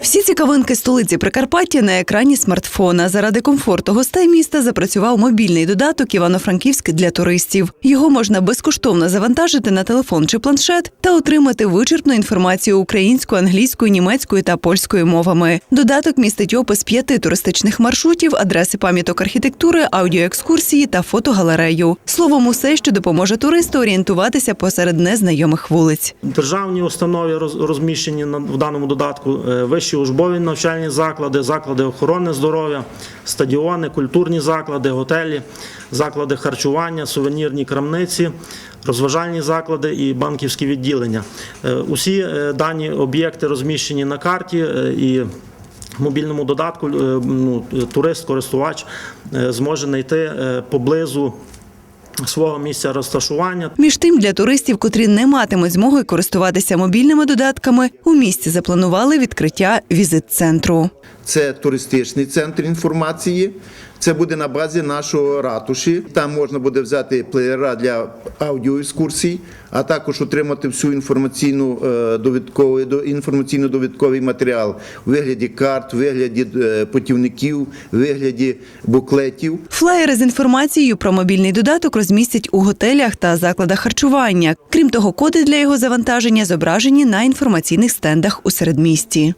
Всі цікавинки столиці Прикарпаття на екрані смартфона. Заради комфорту гостей міста запрацював мобільний додаток Івано-Франківськ для туристів. Його можна безкоштовно завантажити на телефон чи планшет та отримати вичерпну інформацію українською, англійською, німецькою та польською мовами. Додаток містить опис п'яти туристичних маршрутів, адреси пам'яток архітектури, аудіоекскурсії та фотогалерею. Словом, усе, що допоможе туристу орієнтуватися посеред незнайомих вулиць. Державні установи роз- розміщені в даному додатку, вищі учбові навчальні заклади, заклади охорони здоров'я, стадіони, культурні заклади, готелі, заклади харчування, сувенірні крамниці, розважальні заклади і банківські відділення. Е, Усі е, дані об'єкти розміщені на карті е, і мобільному додатку ну, турист, користувач е, зможе знайти поблизу свого місця розташування Між тим, для туристів, котрі не матимуть змоги користуватися мобільними додатками, у місті запланували відкриття візит-центру. Це туристичний центр інформації. Це буде на базі нашого ратуші. Там можна буде взяти плеєра для аудіоекскурсій, а також отримати всю інформаційну е, довідковий до- інформаційно-довідковий матеріал у вигляді карт, у вигляді е, путівників, у вигляді буклетів. Флаєри з інформацією про мобільний додаток розмістять у готелях та закладах харчування. Крім того, коди для його завантаження зображені на інформаційних стендах у середмісті.